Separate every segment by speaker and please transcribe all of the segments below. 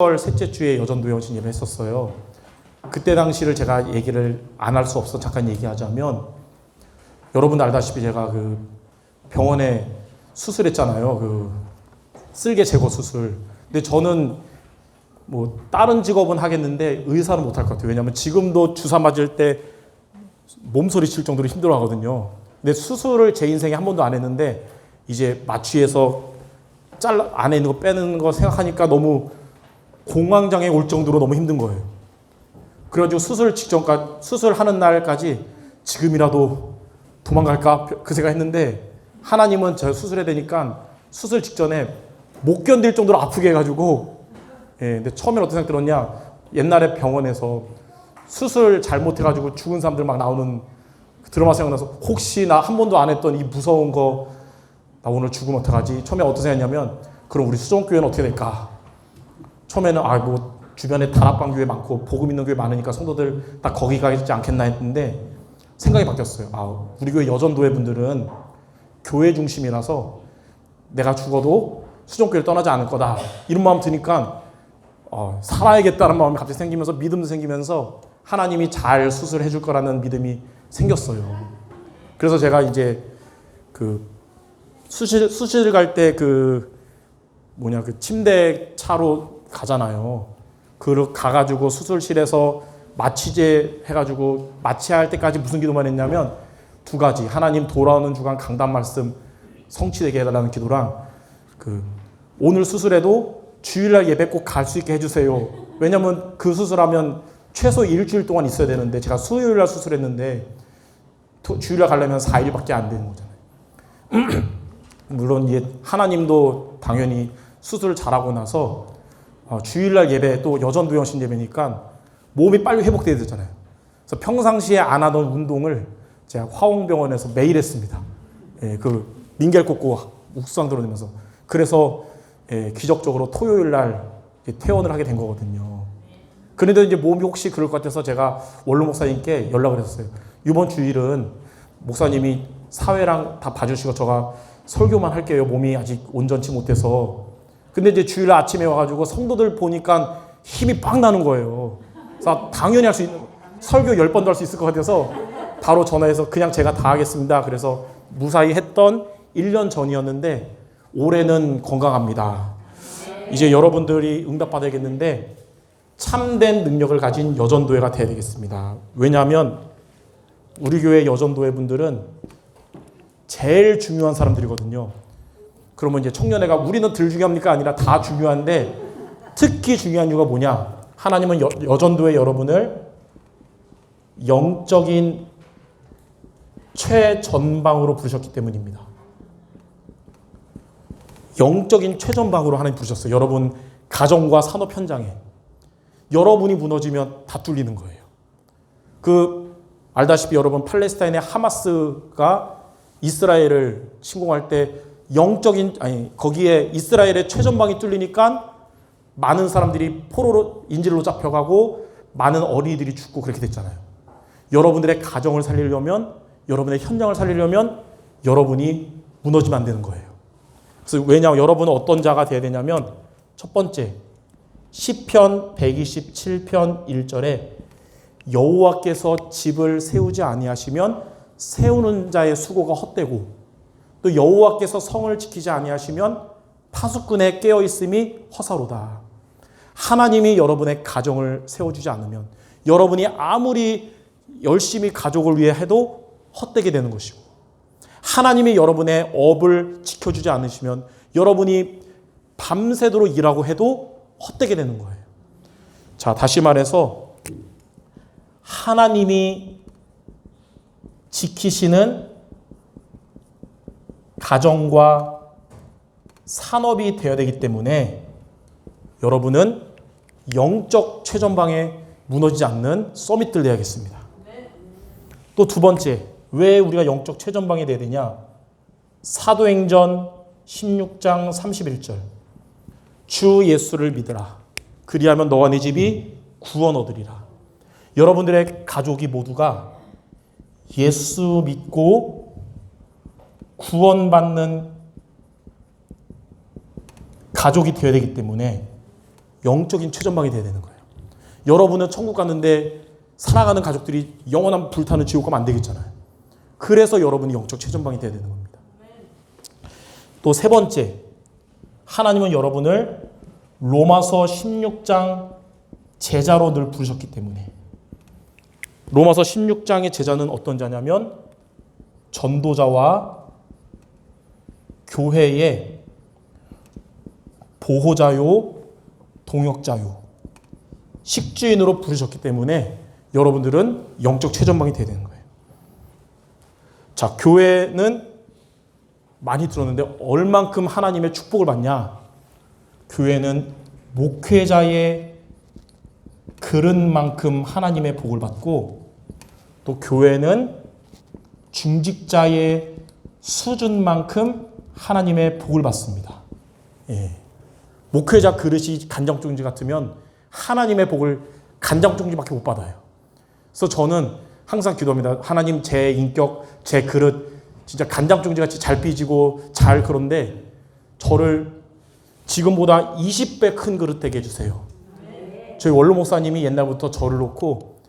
Speaker 1: 10월 셋째 주에 여전도 영신 예배 했었어요. 그때 당시를 제가 얘기를 안 할 수 없어 잠깐 얘기하자면 여러분 알다시피 제가 그 병원에 수술했잖아요. 그 쓸개 제거 수술. 근데 저는 뭐 다른 직업은 하겠는데 의사는 못할 것 같아요. 왜냐하면 지금도 주사 맞을 때 몸소리 칠 정도로 힘들어 하거든요. 근데 수술을 제 인생에 한 번도 안 했는데 이제 마취해서 잘 안에 있는 거 빼는 거 생각하니까 너무 공황장애 올 정도로 너무 힘든 거예요. 그래가지고 수술 직전까지 수술하는 날까지 지금이라도 도망갈까 그 생각했는데 하나님은 제가 수술해야 되니까 수술 직전에 못 견딜 정도로 아프게 해가지고 예, 근데 처음엔 어떤 생각 들었냐 옛날에 병원에서 수술 잘못해가지고 죽은 사람들 막 나오는 그 드라마 생각나서 혹시 나 한 번도 안 했던 이 무서운 거 나 오늘 죽으면 어떡하지? 처음에 어떤 생각이냐면 그럼 우리 수정교회는 어떻게 될까? 처음에는 아 뭐 주변에 다락방 교회 많고 복음 있는 교회 많으니까 성도들 딱 거기 가지 않겠나 했는데 생각이 바뀌었어요. 아 우리 교회 여전도회 분들은 교회 중심이라서 내가 죽어도 수정교회를 떠나지 않을 거다 이런 마음 드니까 어, 살아야겠다는 마음이 갑자기 생기면서 믿음도 생기면서 하나님이 잘 수술해 줄 거라는 믿음이 생겼어요. 그래서 제가 이제 그 수실 수실 갈 때 그 뭐냐 그 침대 차로 가잖아요. 그 가가지고 수술실에서 마취제 해가지고 마취할 때까지 무슨 기도만 했냐면 두 가지 하나님 돌아오는 주간 강단 말씀 성취되게 해달라는 기도랑 그 오늘 수술해도 주일날 예배 꼭 갈 수 있게 해주세요. 왜냐면 그 수술하면 최소 일주일 동안 있어야 되는데 제가 수요일날 수술했는데 토- 주일날 가려면 4일밖에 안 되는 거잖아요. 물론 하나님도 당연히 수술 잘하고 나서 어, 주일날 예배 또 여전도 영신 예배니까 몸이 빨리 회복돼야 되잖아요. 그래서 평상시에 안 하던 운동을 제가 화홍병원에서 매일 했습니다. 예, 그 민겔 꽂고 욱상 들어내면서 그래서 예, 기적적으로 토요일 날 퇴원을 하게 된 거거든요. 그런데 이제 몸이 혹시 그럴 것 같아서 제가 원로 목사님께 연락을 했었어요. 이번 주일은 목사님이 사회랑 다 봐주시고 제가 설교만 할게요. 몸이 아직 온전치 못해서. 근데 이제 주일 아침에 와가지고 성도들 보니까 힘이 빡 나는 거예요. 그래서 당연히 할 수 있는 설교 열 번도 할 수 있을 것 같아서 바로 전화해서 그냥 제가 다 하겠습니다. 그래서 무사히 했던 1년 전이었는데 올해는 건강합니다. 이제 여러분들이 응답받아야겠는데 참된 능력을 가진 여전도회가 돼야 되겠습니다. 왜냐하면 우리 교회 여전도회 분들은 제일 중요한 사람들이거든요. 그러면 이제 청년회가 우리는 덜 중요합니까? 아니라 다 중요한데 특히 중요한 이유가 뭐냐? 하나님은 여, 여전도회 여러분을 영적인 최전방으로 부르셨기 때문입니다. 영적인 최전방으로 하나님 부르셨어요. 여러분 가정과 산업 현장에 여러분이 무너지면 다 뚫리는 거예요. 그 알다시피 여러분 팔레스타인의 하마스가 이스라엘을 침공할 때 영적인 아니 거기에 이스라엘의 최전방이 뚫리니까 많은 사람들이 포로로 인질로 잡혀가고 많은 어린이들이 죽고 그렇게 됐잖아요. 여러분들의 가정을 살리려면 여러분의 현장을 살리려면 여러분이 무너지면 안 되는 거예요. 그래서 왜냐하면 여러분은 어떤 자가 돼야 되냐면 첫 번째 시편 127편 1절에 여호와께서 집을 세우지 아니하시면 세우는 자의 수고가 헛되고 또 여호와께서 성을 지키지 아니하시면 파수꾼의 깨어 있음이 허사로다. 하나님이 여러분의 가정을 세워주지 않으면 여러분이 아무리 열심히 가족을 위해 해도 헛되게 되는 것이고 하나님이 여러분의 업을 지켜주지 않으시면 여러분이 밤새도록 일하고 해도 헛되게 되는 거예요. 자, 다시 말해서 하나님이 지키시는 가정과 산업이 되어야 되기 때문에 여러분은 영적 최전방에 무너지지 않는 서밋들 돼야겠습니다. 또 두 번째, 왜 우리가 영적 최전방이 돼야 되냐? 사도행전 16장 31절. 주 예수를 믿으라. 그리하면 너와 네 집이 구원 얻으리라. 여러분들의 가족이 모두가 예수 믿고 구원받는 가족이 되어야 되기 때문에 영적인 최전방이 돼야 되는 거예요. 여러분은 천국 갔는데 살아가는 가족들이 영원한 불타는 지옥 가면 안 되겠잖아요. 그래서 여러분이 영적 최전방이 돼야 되는 겁니다. 또 세 번째, 하나님은 여러분을 로마서 16장 제자로 늘 부르셨기 때문에 로마서 16장의 제자는 어떤 자냐면 전도자와 교회의 보호자요, 동역자요, 식주인으로 부르셨기 때문에 여러분들은 영적 최전방이 돼야 되는 거예요. 자, 교회는 많이 들었는데 얼만큼 하나님의 축복을 받냐? 교회는 목회자의 그릇만큼 하나님의 복을 받고 또 교회는 중직자의 수준만큼 하나님의 복을 받습니다. 예. 목회자 그릇이 간장종지 같으면 하나님의 복을 간장종지밖에 못 받아요. 그래서 저는 항상 기도합니다. 하나님 제 인격, 제 그릇 진짜 간장종지 같이 잘 삐지고 잘 그런데 저를 지금보다 20배 큰 그릇 되게 해주세요. 저희 원로 목사님이 옛날부터 저를 놓고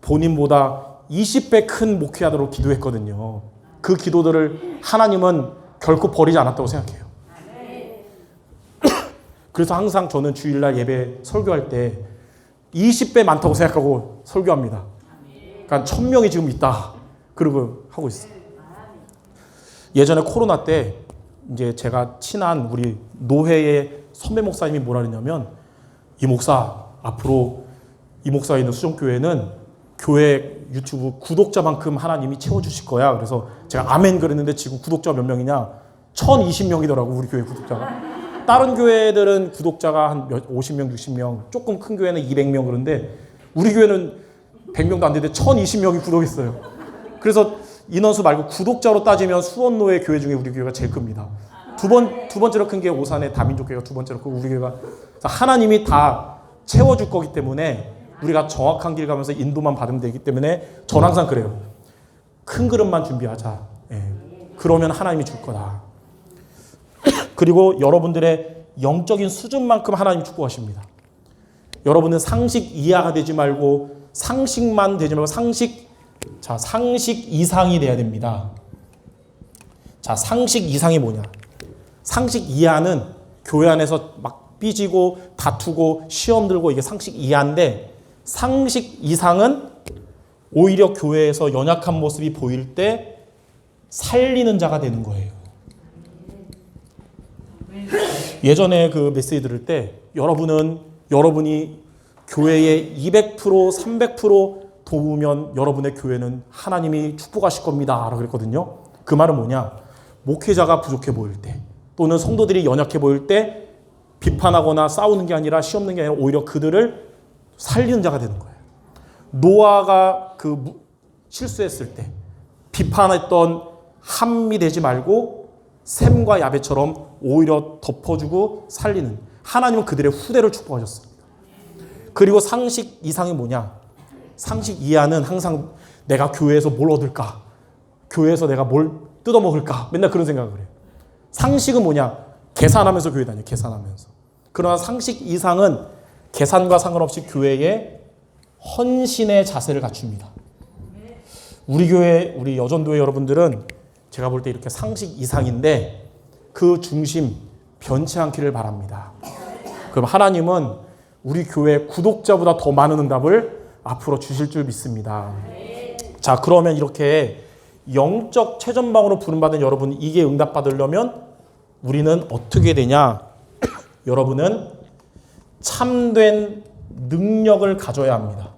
Speaker 1: 본인보다 20배 큰 목회하도록 기도했거든요. 그 기도들을 하나님은 결코 버리지 않았다고 생각해요. 그래서 항상 저는 주일날 예배 설교할 때 20배 많다고 생각하고 설교합니다. 그러니까 1000명이 지금 있다. 그러고 하고 있어요. 예전에 코로나 때 이제 제가 친한 우리 노회의 선배 목사님이 뭐라 그랬냐면 이 목사 앞으로 이 목사 있는 수정교회는 교회 유튜브 구독자만큼 하나님이 채워주실 거야. 그래서 제가 아멘 그랬는데 지금 구독자 몇 명이냐? 1020명이더라고 우리 교회 구독자가. 다른 교회들은 구독자가 한 50명, 60명, 조금 큰 교회는 200명 그런데 우리 교회는 100명도 안 되는데 1020명이 구독했어요. 그래서 인원수 말고 구독자로 따지면 수원노회 교회 중에 우리 교회가 제일 큽니다. 두 번, 두 번째로 큰 게 오산의 다민족 교회가 두 번째로 크고 우리 교회가 하나님이 다 채워줄 거기 때문에 우리가 정확한 길 가면서 인도만 받으면 되기 때문에 전 항상 그래요. 큰 그릇만 준비하자. 예. 그러면 하나님이 줄 거다. 그리고 여러분들의 영적인 수준만큼 하나님 축복하십니다. 여러분은 상식 이하가 되지 말고 상식만 되지 말고 상식 자 상식 이상이 돼야 됩니다. 자 상식 이상이 뭐냐? 상식 이하는 교회 안에서 막 삐지고 다투고 시험 들고 이게 상식 이하인데 상식 이상은 오히려 교회에서 연약한 모습이 보일 때 살리는 자가 되는 거예요. 예전에 그 메시지 들을 때 여러분은 여러분이 교회에 200% 300% 도우면 여러분의 교회는 하나님이 축복하실 겁니다. 라고 그랬거든요. 그 말은 뭐냐? 목회자가 부족해 보일 때 또는 성도들이 연약해 보일 때 비판하거나 싸우는 게 아니라 시험는 게 아니라 오히려 그들을 살리는 자가 되는 거예요. 노아가 그 실수했을 때 비판했던 함이 되지 말고 샘과 야베처럼 오히려 덮어주고 살리는 하나님은 그들의 후대를 축복하셨습니다. 그리고 상식 이상이 뭐냐? 상식 이하는 항상 내가 교회에서 뭘 얻을까? 교회에서 내가 뭘 뜯어먹을까? 맨날 그런 생각을 해요. 상식은 뭐냐? 계산하면서 교회 다녀, 계산하면서. 그러나 상식 이상은 계산과 상관없이 교회에 헌신의 자세를 갖춥니다. 우리 교회, 우리 여전도회 여러분들은 제가 볼 때 이렇게 상식 이상인데 그 중심 변치 않기를 바랍니다. 그럼 하나님은 우리 교회 구독자보다 더 많은 응답을 앞으로 주실 줄 믿습니다. 자, 그러면 이렇게 영적 최전방으로 부름받은 여러분 이게 응답받으려면 우리는 어떻게 되냐? 여러분은 참된 능력을 가져야 합니다.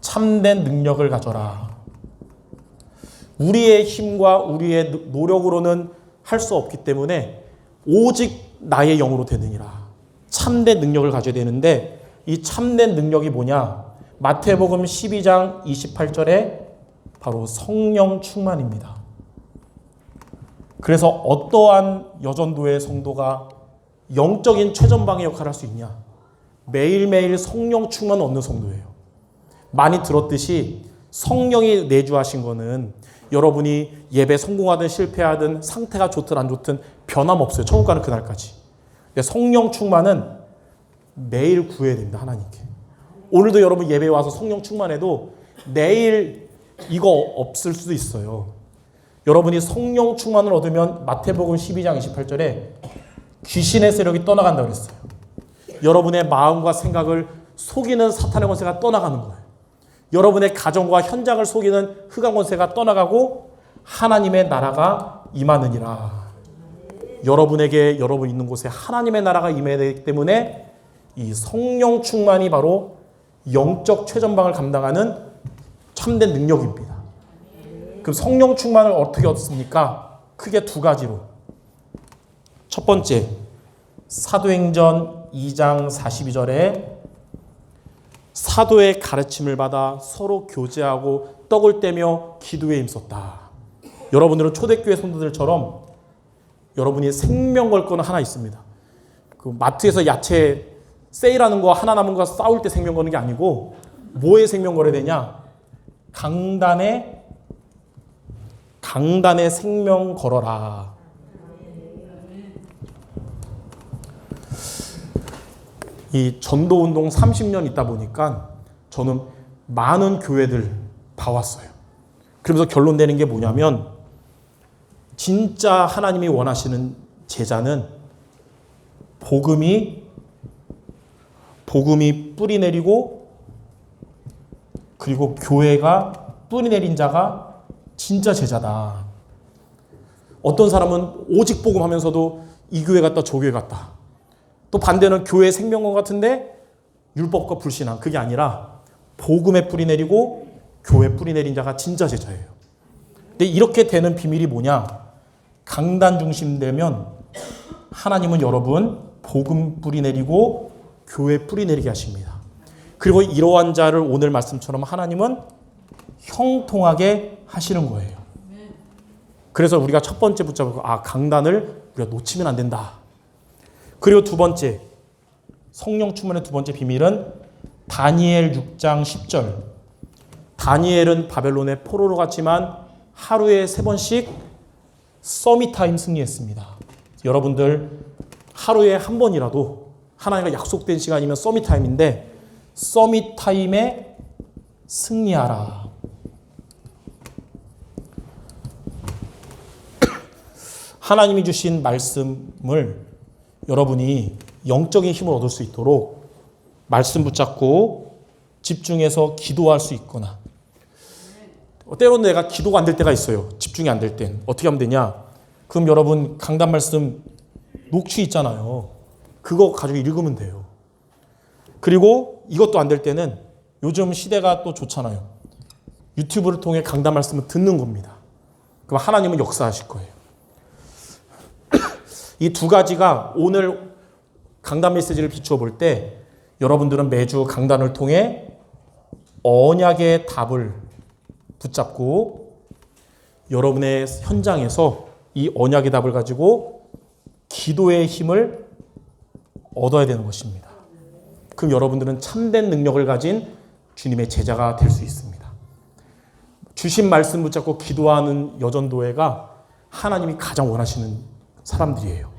Speaker 1: 참된 능력을 가져라. 우리의 힘과 우리의 노력으로는 할 수 없기 때문에 오직 나의 영으로 되느니라. 참된 능력을 가져야 되는데 이 참된 능력이 뭐냐? 마태복음 12장 28절에 바로 성령 충만입니다. 그래서 어떠한 여전도의 성도가 영적인 최전방의 역할을 할 수 있냐? 매일매일 성령 충만 얻는 성도예요. 많이 들었듯이 성령이 내주하신 거는 여러분이 예배 성공하든 실패하든 상태가 좋든 안 좋든 변함없어요. 천국 가는 그날까지. 성령 충만은 매일 구해야 됩니다. 하나님께. 오늘도 여러분 예배 와서 성령 충만해도 내일 이거 없을 수도 있어요. 여러분이 성령 충만을 얻으면 마태복음 12장 28절에 귀신의 세력이 떠나간다 그랬어요. 여러분의 마음과 생각을 속이는 사탄의 권세가 떠나가는 거예요. 여러분의 가정과 현장을 속이는 흑암 권세가 떠나가고 하나님의 나라가 임하느니라. 여러분에게 여러분 있는 곳에 하나님의 나라가 되기 때문에 이 성령 충만이 바로 영적 최전방을 감당하는 참된 능력입니다. 그럼 성령 충만을 어떻게 얻습니까? 크게 두 가지로. 첫 번째, 사도행전 2장 42절에 사도의 가르침을 받아 서로 교제하고 떡을 떼며 기도에 힘썼다. 여러분들은 초대교회 성도들처럼 여러분이 생명 걸 거는 하나 있습니다. 그 마트에서 야채 세일하는 거 하나 남은 거 싸울 때 생명 거는 게 아니고 뭐에 생명 걸어야 되냐? 강단에 강단에 생명 걸어라. 이 전도 운동 30년 있다 보니까 저는 많은 교회들 봐왔어요. 그러면서 결론 내는 게 뭐냐면 진짜 하나님이 원하시는 제자는 복음이 복음이 뿌리 내리고 그리고 교회가 뿌리 내린 자가 진짜 제자다. 어떤 사람은 오직 복음 하면서도 이 교회 갔다 저 교회 갔다. 또 반대는 교회 생명관 같은데 율법과 불신앙 그게 아니라 복음에 뿌리 내리고 교회 뿌리 내린 자가 진짜 제자예요. 근데 이렇게 되는 비밀이 뭐냐? 강단 중심 되면 하나님은 여러분 복음 뿌리 내리고 교회 뿌리 내리게 하십니다. 그리고 이러한 자를 오늘 말씀처럼 하나님은 형통하게 하시는 거예요. 그래서 우리가 첫 번째 붙잡고 아 강단을 우리가 놓치면 안 된다. 그리고 두 번째 성령 충만의 두 번째 비밀은 다니엘 6장 10절. 다니엘은 바벨론의 포로로 갔지만 하루에 세 번씩 서밋타임 승리했습니다. 여러분들 하루에 한 번이라도 하나님과 약속된 시간이면 서밋타임인데 서밋타임에 승리하라. 하나님이 주신 말씀을 여러분이 영적인 힘을 얻을 수 있도록 말씀 붙잡고 집중해서 기도할 수 있거나 때로는 내가 기도가 안 될 때가 있어요. 집중이 안 될 땐. 어떻게 하면 되냐? 그럼 여러분 강단 말씀 녹취 있잖아요. 그거 가지고 읽으면 돼요. 그리고 이것도 안 될 때는 요즘 시대가 또 좋잖아요. 유튜브를 통해 강단 말씀을 듣는 겁니다. 그럼 하나님은 역사하실 거예요. 이 두 가지가 오늘 강단 메시지를 비추어 볼 때 여러분들은 매주 강단을 통해 언약의 답을 붙잡고 여러분의 현장에서 이 언약의 답을 가지고 기도의 힘을 얻어야 되는 것입니다. 그럼 여러분들은 참된 능력을 가진 주님의 제자가 될 수 있습니다. 주신 말씀 붙잡고 기도하는 여전도회가 하나님이 가장 원하시는 사람들이에요.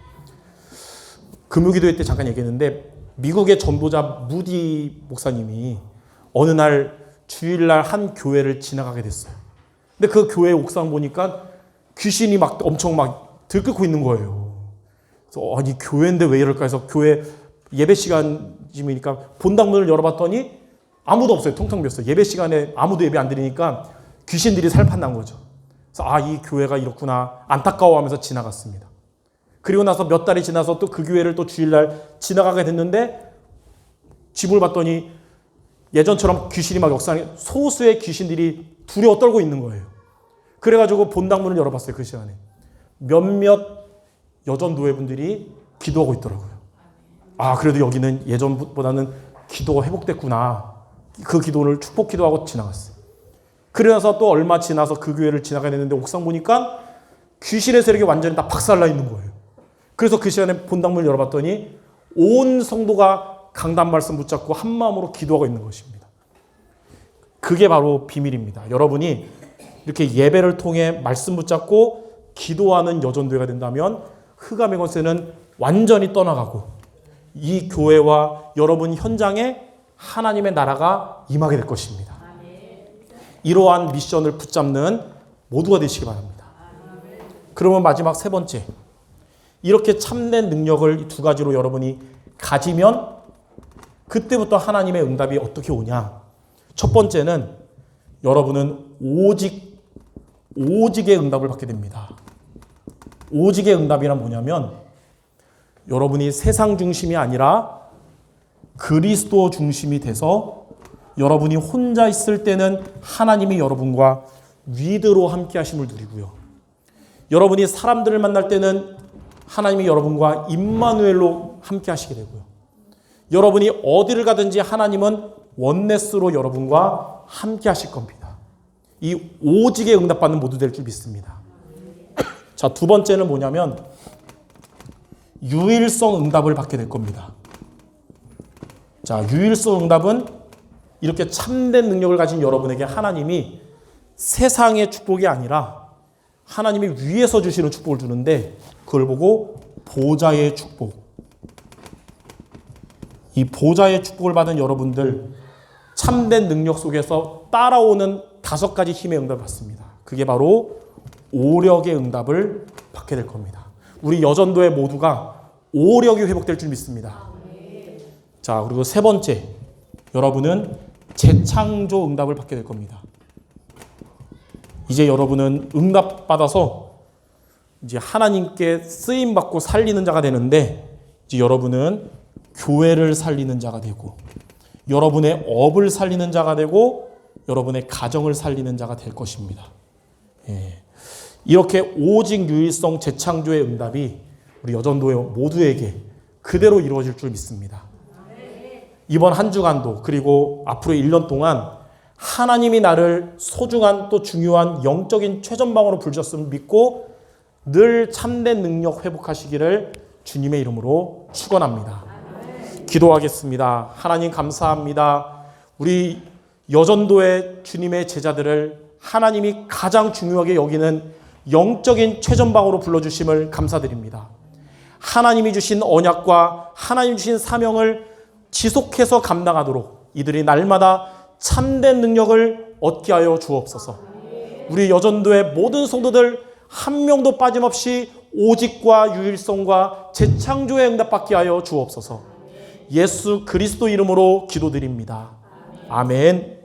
Speaker 1: 금요기도회 때 잠깐 얘기했는데 미국의 전도자 무디 목사님이 어느 날 주일날 한 교회를 지나가게 됐어요. 근데 그 교회 옥상 보니까 귀신이 막 엄청 막 들끓고 있는 거예요. 그래서 아니 교회인데 왜 이럴까 해서 교회 예배 시간이니까 본당 문을 열어봤더니 아무도 없어요. 텅텅 비었어요. 예배 시간에 아무도 예배 안 드리니까 귀신들이 살판난 거죠. 그래서 아 이 교회가 이렇구나 안타까워하면서 지나갔습니다. 그리고 나서 몇 달이 지나서 또 그 교회를 또 주일날 지나가게 됐는데 집을 봤더니 예전처럼 귀신이 막 역상에 소수의 귀신들이 두려워 떨고 있는 거예요. 그래가지고 본당 문을 열어봤어요 그 시간에 몇몇 여전 노예분들이 기도하고 있더라고요. 아 그래도 여기는 예전보다는 기도가 회복됐구나. 그 기도를 축복 기도하고 지나갔어요. 그러면서 또 얼마 지나서 그 교회를 지나가야 되는데 옥상 보니까 귀신의 세력이 완전히 다 박살나 있는 거예요. 그래서 그 시간에 본당문을 열어봤더니 온 성도가 강단 말씀 붙잡고 한 마음으로 기도하고 있는 것입니다. 그게 바로 비밀입니다. 여러분이 이렇게 예배를 통해 말씀 붙잡고 기도하는 여전도가 된다면 흑암의 권세는 완전히 떠나가고 이 교회와 여러분 현장에 하나님의 나라가 임하게 될 것입니다. 이러한 미션을 붙잡는 모두가 되시기 바랍니다. 그러면 마지막 세 번째. 이렇게 참된 능력을 두 가지로 여러분이 가지면 그때부터 하나님의 응답이 어떻게 오냐? 첫 번째는 여러분은 오직 오직의 응답을 받게 됩니다. 오직의 응답이란 뭐냐면 여러분이 세상 중심이 아니라 그리스도 중심이 돼서 여러분이 혼자 있을 때는 하나님이 여러분과 위드로 함께 하심을 누리고요. 여러분이 사람들을 만날 때는 하나님이 여러분과 임마누엘로 함께 하시게 되고요. 여러분이 어디를 가든지 하나님은 원네스로 여러분과 함께 하실 겁니다. 이 오직의 응답받는 모두 될 줄 믿습니다. 자, 두 번째는 뭐냐면 유일성 응답을 받게 될 겁니다. 자, 유일성 응답은 이렇게 참된 능력을 가진 여러분에게 하나님이 세상의 축복이 아니라 하나님이 위에서 주시는 축복을 주는데 그걸 보고 보좌의 축복. 이 보좌의 축복을 받은 여러분들 참된 능력 속에서 따라오는 다섯 가지 힘의 응답을 받습니다. 그게 바로 오력의 응답을 받게 될 겁니다. 우리 여전도의 모두가 오력이 회복될 줄 믿습니다. 자, 그리고 세 번째. 여러분은 재창조 응답을 받게 될 겁니다. 이제 여러분은 응답 받아서 이제 하나님께 쓰임 받고 살리는 자가 되는데 이제 여러분은 교회를 살리는 자가 되고 여러분의 업을 살리는 자가 되고 여러분의 가정을 살리는 자가 될 것입니다. 예. 이렇게 오직 유일성 재창조의 응답이 우리 여전도의 모두에게 그대로 이루어질 줄 믿습니다. 이번 한 주간도 그리고 앞으로 1년 동안 하나님이 나를 소중한 또 중요한 영적인 최전방으로 부르셨음을 믿고 늘 참된 능력 회복하시기를 주님의 이름으로 축원합니다. 기도하겠습니다. 하나님 감사합니다. 우리 여전도의 주님의 제자들을 하나님이 가장 중요하게 여기는 영적인 최전방으로 불러주심을 감사드립니다. 하나님이 주신 언약과 하나님 주신 사명을 지속해서 감당하도록 이들이 날마다 참된 능력을 얻게 하여 주옵소서. 우리 여전도의 모든 성도들 한 명도 빠짐없이 오직과 유일성과 재창조의 응답받게 하여 주옵소서. 예수 그리스도 이름으로 기도드립니다. 아멘.